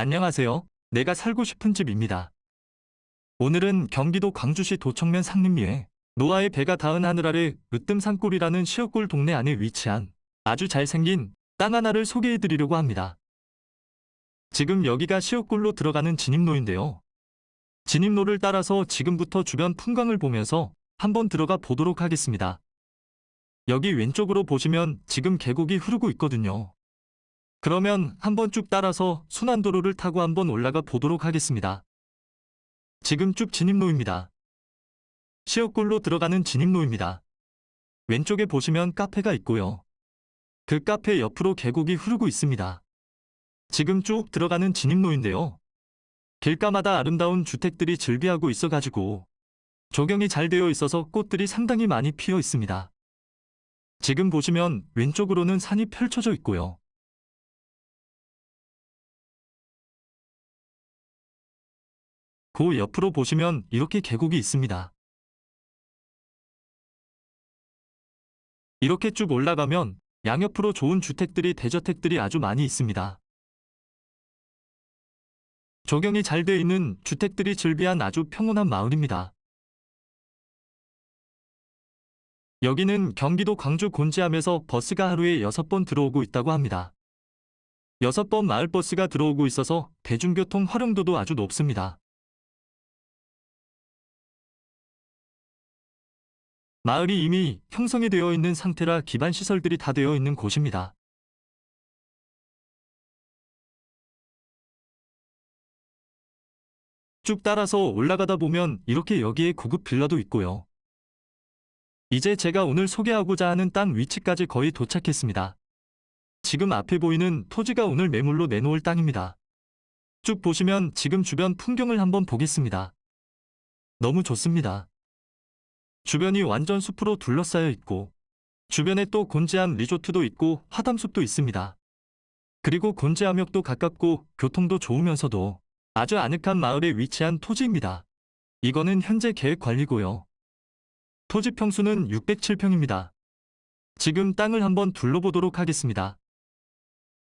안녕하세요. 내가 살고 싶은 집입니다. 오늘은 경기도 광주시 도청면 상림리에 노아의 배가 닿은 하늘 아래 으뜸 산골이라는 시어골 동네 안에 위치한 아주 잘생긴 땅 하나를 소개해 드리려고 합니다. 지금 여기가 시어골로 들어가는 진입로인데요. 진입로를 따라서 지금부터 주변 풍광을 보면서 한번 들어가 보도록 하겠습니다. 여기 왼쪽으로 보시면 지금 계곡이 흐르고 있거든요. 그러면 한번 쭉 따라서 순환도로를 타고 한번 올라가 보도록 하겠습니다. 지금 쭉 진입로입니다. 시어골로 들어가는 진입로입니다. 왼쪽에 보시면 카페가 있고요. 그 카페 옆으로 계곡이 흐르고 있습니다. 지금 쭉 들어가는 진입로인데요. 길가마다 아름다운 주택들이 즐비하고 있어가지고 조경이 잘 되어 있어서 꽃들이 상당히 많이 피어 있습니다. 지금 보시면 왼쪽으로는 산이 펼쳐져 있고요. 그 옆으로 보시면 이렇게 계곡이 있습니다. 이렇게 쭉 올라가면 양옆으로 좋은 주택들이 대저택들이 아주 많이 있습니다. 조경이 잘 되어 있는 주택들이 즐비한 아주 평온한 마을입니다. 여기는 경기도 광주 곤지암에서 버스가 하루에 6번 들어오고 있다고 합니다. 6번 마을버스가 들어오고 있어서 대중교통 활용도도 아주 높습니다. 마을이 이미 형성이 되어 있는 상태라 기반 시설들이 다 되어 있는 곳입니다. 쭉 따라서 올라가다 보면 이렇게 여기에 고급 빌라도 있고요. 이제 제가 오늘 소개하고자 하는 땅 위치까지 거의 도착했습니다. 지금 앞에 보이는 토지가 오늘 매물로 내놓을 땅입니다. 쭉 보시면 지금 주변 풍경을 한번 보겠습니다. 너무 좋습니다. 주변이 완전 숲으로 둘러싸여 있고 주변에 또 곤지암 리조트도 있고 화담숲도 있습니다. 그리고 곤지암역도 가깝고 교통도 좋으면서도 아주 아늑한 마을에 위치한 토지입니다. 이거는 현재 계획 관리고요. 토지 평수는 607평입니다. 지금 땅을 한번 둘러보도록 하겠습니다.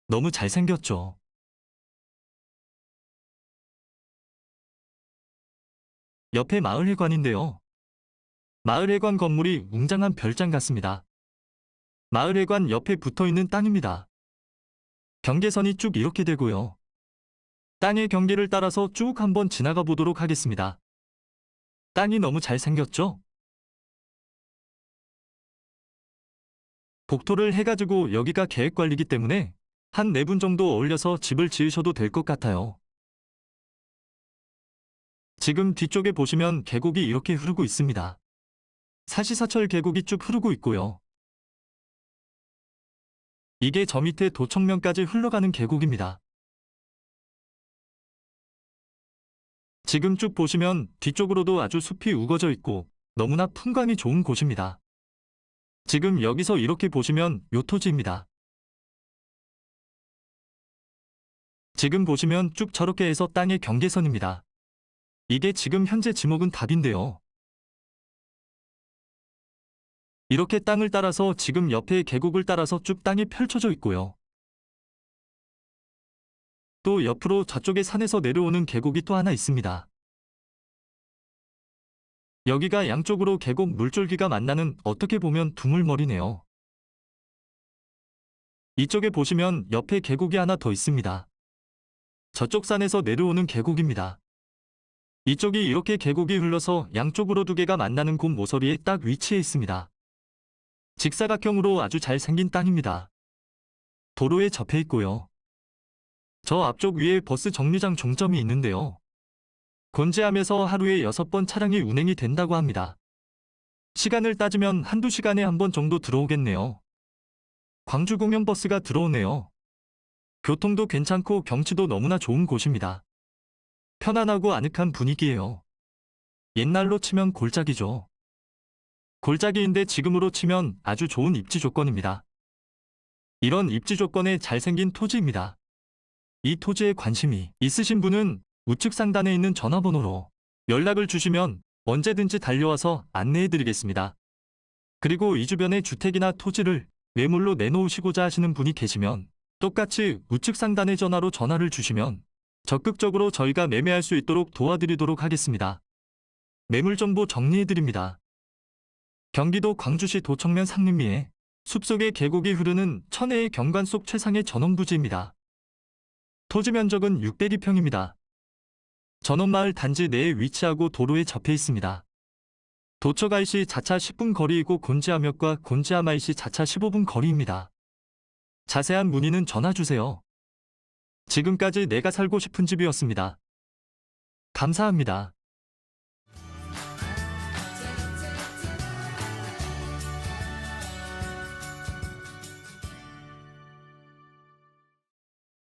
너무 잘생겼죠? 옆에 마을회관인데요. 마을회관 건물이 웅장한 별장 같습니다. 마을회관 옆에 붙어 있는 땅입니다. 경계선이 쭉 이렇게 되고요. 땅의 경계를 따라서 쭉 한번 지나가 보도록 하겠습니다. 땅이 너무 잘생겼죠? 복토를 해가지고 여기가 계획관리기 때문에 한 네 분 정도 어울려서 집을 지으셔도 될 것 같아요. 지금 뒤쪽에 보시면 계곡이 이렇게 흐르고 있습니다. 사시사철 계곡이 쭉 흐르고 있고요. 이게 저 밑에 도청면까지 흘러가는 계곡입니다. 지금 쭉 보시면 뒤쪽으로도 아주 숲이 우거져 있고 너무나 풍광이 좋은 곳입니다. 지금 여기서 이렇게 보시면 요토지입니다. 지금 보시면 쭉 저렇게 해서 땅의 경계선입니다. 이게 지금 현재 지목은 답인데요. 이렇게 땅을 따라서 지금 옆에 계곡을 따라서 쭉 땅이 펼쳐져 있고요. 또 옆으로 저쪽에 산에서 내려오는 계곡이 또 하나 있습니다. 여기가 양쪽으로 계곡 물줄기가 만나는 어떻게 보면 두물머리네요. 이쪽에 보시면 옆에 계곡이 하나 더 있습니다. 저쪽 산에서 내려오는 계곡입니다. 이쪽이 이렇게 계곡이 흘러서 양쪽으로 두 개가 만나는 곳 모서리에 딱 위치해 있습니다. 직사각형으로 아주 잘생긴 땅입니다. 도로에 접해 있고요. 저 앞쪽 위에 버스 정류장 종점이 있는데요. 곤지암에서 하루에 6번 차량이 운행이 된다고 합니다. 시간을 따지면 한두 시간에 한 번 정도 들어오겠네요. 광주공연버스가 들어오네요. 교통도 괜찮고 경치도 너무나 좋은 곳입니다. 편안하고 아늑한 분위기예요. 옛날로 치면 골짜기죠. 골짜기인데 지금으로 치면 아주 좋은 입지 조건입니다. 이런 입지 조건에 잘생긴 토지입니다. 이 토지에 관심이 있으신 분은 우측 상단에 있는 전화번호로 연락을 주시면 언제든지 달려와서 안내해 드리겠습니다. 그리고 이 주변에 주택이나 토지를 매물로 내놓으시고자 하시는 분이 계시면 똑같이 우측 상단의 전화로 전화를 주시면 적극적으로 저희가 매매할 수 있도록 도와드리도록 하겠습니다. 매물 정보 정리해드립니다. 경기도 광주시 도청면 상림리에 숲속의 계곡이 흐르는 천혜의 경관 속 최상의 전원부지입니다. 토지 면적은 602평입니다. 전원마을 단지 내에 위치하고 도로에 접해 있습니다. 도처가이시 자차 10분 거리이고 곤지암역과 곤지암아이시 자차 15분 거리입니다. 자세한 문의는 전화 주세요. 지금까지 내가 살고 싶은 집이었습니다. 감사합니다.